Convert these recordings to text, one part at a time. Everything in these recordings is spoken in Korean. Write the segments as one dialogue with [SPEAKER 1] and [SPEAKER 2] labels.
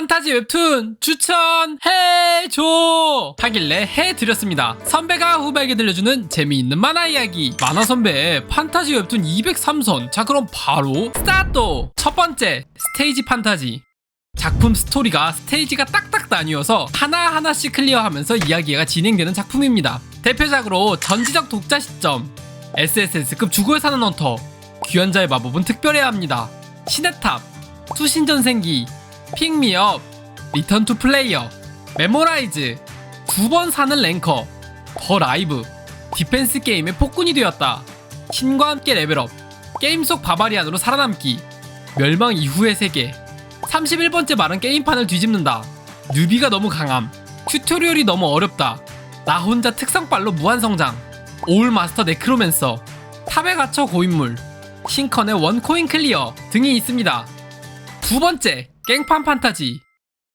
[SPEAKER 1] 판타지 웹툰 추천해줘! 하길래 해드렸습니다. 선배가 후배에게 들려주는 재미있는 만화 이야기. 만화 선배의 판타지 웹툰 203선. 자, 그럼 바로 스타트! 첫 번째, 스테이지 판타지. 작품 스토리가 스테이지가 딱딱 나뉘어서 하나하나씩 클리어하면서 이야기가 진행되는 작품입니다. 대표작으로 전지적 독자 시점, SSS급 죽어야 사는 헌터, 귀환자의 마법은 특별해야 합니다. 신의 탑, 수신전생기, 픽미업, 리턴 투 플레이어, 메모라이즈, 두번 사는 랭커, 더 라이브, 디펜스 게임의 폭군이 되었다. 신과 함께 레벨업, 게임 속 바바리안으로 살아남기, 멸망 이후의 세계, 31번째 말은 게임판을 뒤집는다. 뉴비가 너무 강함. 튜토리얼이 너무 어렵다. 나 혼자 특성빨로 무한성장. 올 마스터 네크로맨서. 탑에 갇혀 고인물. 싱컨의 원코인 클리어 등이 있습니다. 두 번째, 깽판 판타지.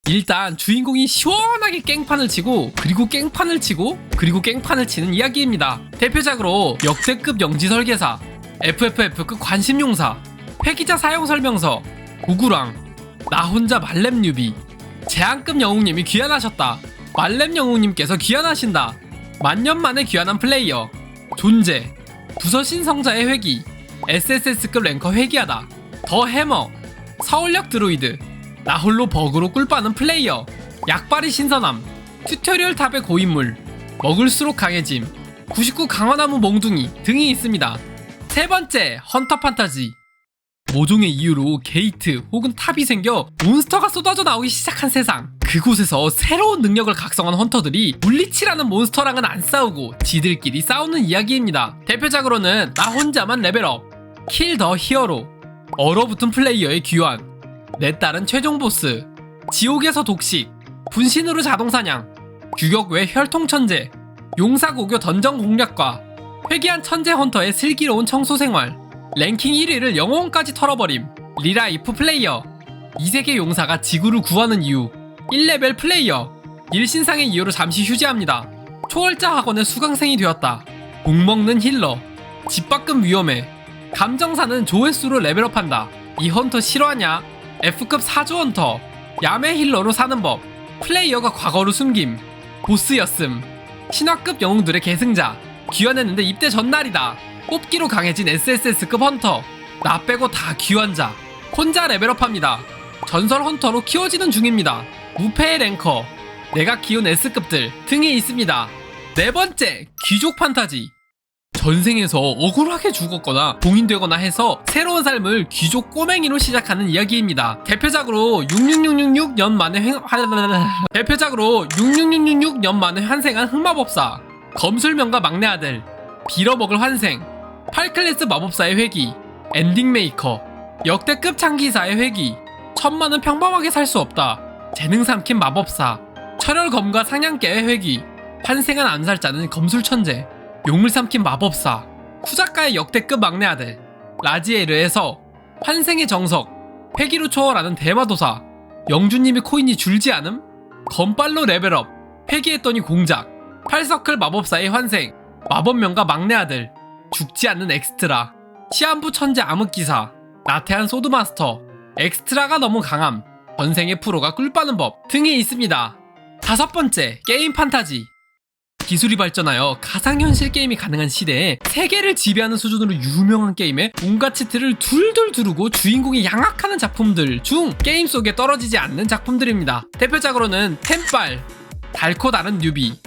[SPEAKER 1] 일단 주인공이 시원하게 깽판을 치고 그리고 깽판을 치고 그리고 깽판을 치는 이야기입니다. 대표작으로 역대급 영지 설계사, FFF급 관심용사, 폐기자 사용 설명서, 구구랑, 나 혼자 말렘 뉴비, 제한급 영웅님이 귀환하셨다. 말렘 영웅님께서 귀환하신다. 만년 만에 귀환한 플레이어, 존재, 부서 신 성자의 회기, SSS급 랭커 회귀하다. 더 해머, 서울역 드로이드, 나 홀로 버그로 꿀빠는 플레이어, 약발이 신선함, 튜토리얼 탑의 고인물, 먹을수록 강해짐, 99 강화나무 몽둥이 등이 있습니다. 세 번째, 헌터 판타지. 모종의 이유로 게이트 혹은 탑이 생겨 몬스터가 쏟아져 나오기 시작한 세상. 그곳에서 새로운 능력을 각성한 헌터들이 물리치라는 몬스터랑은 안 싸우고 지들끼리 싸우는 이야기입니다. 대표작으로는 나 혼자만 레벨업, 킬 더 히어로, 얼어붙은 플레이어의 귀환, 내 딸은 최종 보스, 지옥에서 독식, 분신으로 자동사냥, 규격 외 혈통천재, 용사고교 던전 공략과, 회귀한 천재 헌터의 슬기로운 청소 생활, 랭킹 1위를 영혼까지 털어버림, 리라 이프 플레이어, 이세계 용사가 지구를 구하는 이유, 1레벨 플레이어, 일신상의 이유로 잠시 휴지합니다. 초월자 학원의 수강생이 되었다. 욕먹는 힐러, 집 밖은 위험해, 감정사는 조회수로 레벨업한다. 이 헌터 실화냐? F급 사조 헌터, 야매 힐러로 사는 법, 플레이어가 과거로 숨김, 보스였음, 신화급 영웅들의 계승자, 귀환했는데 입대 전날이다. 뽑기로 강해진 SSS급 헌터, 나 빼고 다 귀환자, 혼자 레벨업합니다. 전설 헌터로 키워지는 중입니다. 무패의 랭커, 내가 키운 S급들 등이 있습니다. 네 번째, 귀족 판타지. 전생에서 억울하게 죽었거나 봉인되거나 해서 새로운 삶을 귀족 꼬맹이로 시작하는 이야기입니다. 대표작으로 66666년 만에 횡... 대표작으로 66666년 만에 환생한 흑마법사, 검술명가 막내 아들, 빌어먹을 환생, 8클래스 마법사의 회귀, 엔딩 메이커, 역대급 창기사의 회귀, 천만은 평범하게 살 수 없다, 재능 삼킨 마법사, 철혈검과 상냥깨의 회귀, 환생한 암살자는 검술천재, 용을 삼킨 마법사, 후작가의 역대급 막내 아들, 라지에르에서 환생의 정석, 회기로 초월하는 대마도사, 영주님의 코인이 줄지 않음, 건빨로 레벨업, 회기했더니 공작, 팔서클 마법사의 환생, 마법명가 막내 아들, 죽지 않는 엑스트라, 시한부 천재 암흑기사, 나태한 소드마스터, 엑스트라가 너무 강함, 전생의 프로가 꿀빠는 법 등이 있습니다. 다섯 번째, 게임 판타지. 기술이 발전하여 가상현실 게임이 가능한 시대에 세계를 지배하는 수준으로 유명한 게임에 온갖 치트를 둘둘 두르고 주인공이 양악하는 작품들 중 게임 속에 떨어지지 않는 작품들입니다. 대표작으로는 템빨, 달코 다른 뉴비,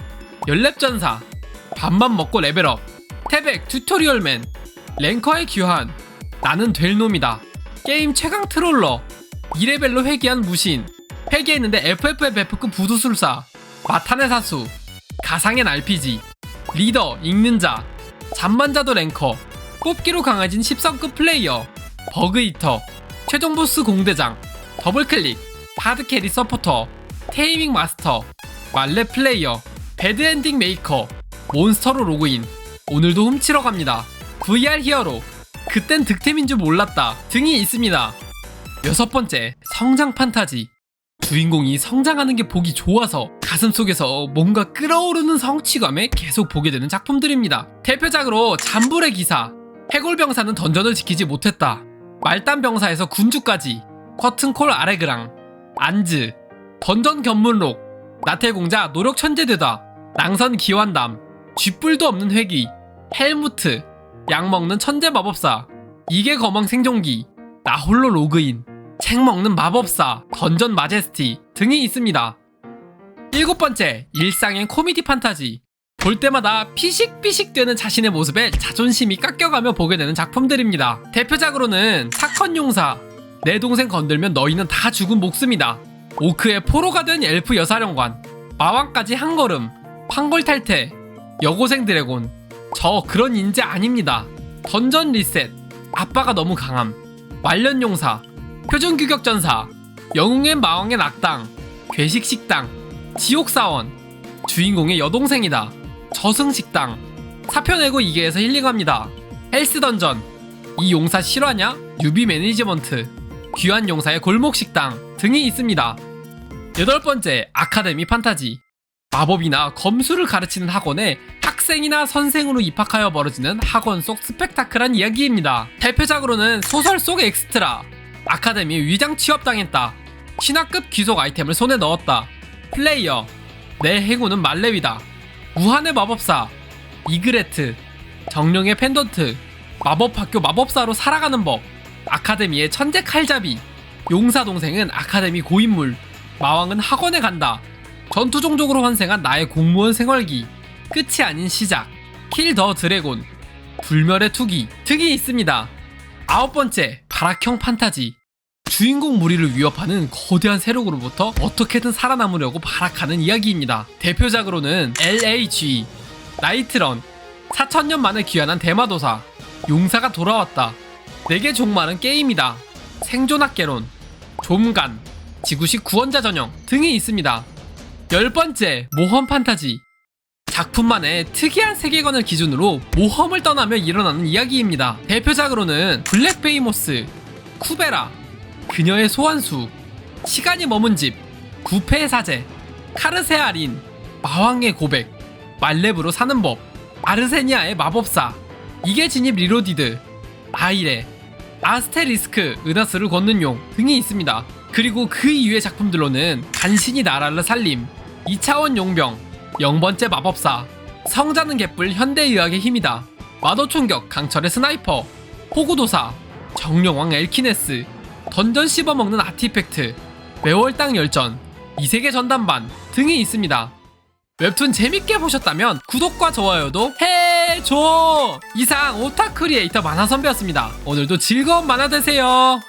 [SPEAKER 1] 연랩전사, 밥만 먹고 레벨업, 태백 튜토리얼맨, 랭커의 귀환, 나는 될 놈이다, 게임 최강 트롤러, 2레벨로 회귀한 무신, 회귀했는데 FFF급 부두술사, 마탄의 사수, 가상의 RPG, 리더, 읽는 자, 잠만 자도 랭커, 뽑기로 강해진 10성급 플레이어, 버그 이터, 최종 보스 공대장, 더블클릭, 하드캐리 서포터, 테이밍 마스터, 말레 플레이어, 배드엔딩 메이커, 몬스터로 로그인, 오늘도 훔치러 갑니다. VR 히어로, 그땐 득템인 줄 몰랐다 등이 있습니다. 여섯 번째, 성장 판타지. 주인공이 성장하는 게 보기 좋아서 가슴 속에서 뭔가 끓어오르는 성취감에 계속 보게 되는 작품들입니다. 대표작으로 잠불의 기사, 해골병사는 던전을 지키지 못했다. 말단병사에서 군주까지, 커튼콜 아레그랑, 안즈, 던전 견문록 나태공자 노력 천재되다 낭선 기환담 쥐뿔도 없는 회기 헬무트 약 먹는 천재 마법사 이게 거망 생존기 나 홀로 로그인 책 먹는 마법사 던전 마제스티 등이 있습니다. 일곱 번째 일상의 코미디 판타지. 볼 때마다 피식피식 되는 자신의 모습에 자존심이 깎여가며 보게 되는 작품들입니다. 대표작으로는 사건 용사. 내 동생 건들면 너희는 다 죽은 목숨이다. 오크의 포로가 된 엘프 여사령관. 마왕까지 한 걸음. 판골 탈퇴. 여고생 드래곤. 저 그런 인재 아닙니다. 던전 리셋. 아빠가 너무 강함. 말년 용사 표준 규격 전사 영웅의 마왕의 낙당 괴식 식당 지옥 사원 주인공의 여동생이다. 저승 식당. 사표 내고 이계에서 힐링합니다. 헬스 던전. 이 용사 실화냐? 유비 매니지먼트. 귀한 용사의 골목 식당 등이 있습니다. 여덟 번째 아카데미 판타지. 마법이나 검수를 가르치는 학원에 학생이나 선생으로 입학하여 벌어지는 학원 속 스펙타클한 이야기입니다. 대표작으로는 소설 속 엑스트라, 아카데미 위장 취업당했다, 신화급 귀속 아이템을 손에 넣었다, 플레이어, 내 행운은 말레위다, 무한의 마법사, 이그레트, 정령의 펜던트, 마법학교 마법사로 살아가는 법, 아카데미의 천재 칼잡이, 용사 동생은 아카데미 고인물, 마왕은 학원에 간다, 전투 종족으로 환생한 나의 공무원 생활기, 끝이 아닌 시작, 킬 더 드래곤, 불멸의 투기. 등이 있습니다. 아홉 번째, 발악형 판타지. 주인공 무리를 위협하는 거대한 세력으로부터 어떻게든 살아남으려고 발악하는 이야기입니다. 대표작으로는 LAG, 나이트런, 4천년 만에 귀환한 대마도사, 용사가 돌아왔다, 내게 종말은 게임이다, 생존학개론, 좀간, 지구식 구원자 전형 등이 있습니다. 열 번째, 모험 판타지. 작품만의 특이한 세계관을 기준으로 모험을 떠나며 일어나는 이야기입니다. 대표작으로는 블랙 베이모스, 쿠베라, 그녀의 소환수, 시간이 머문 집, 부패의 사제, 카르세아 린, 마왕의 고백, 말렙으로 사는 법, 아르세니아의 마법사, 이게 진입 리로디드, 아이레, 아스테리스크, 은하수를 걷는 용 등이 있습니다. 그리고 그 이후의 작품들로는 간신히 나라를 살림, 2차원 용병, 0번째 마법사, 성자는 개뿔 현대의학의 힘이다, 마도총격 강철의 스나이퍼, 호구도사, 정령왕 엘키네스, 던전 씹어먹는 아티팩트, 매월당 열전, 이세계 전담반 등이 있습니다. 웹툰 재밌게 보셨다면 구독과 좋아요도 해줘! 이상 오타 크리에이터 만화 선배였습니다. 오늘도 즐거운 만화 되세요!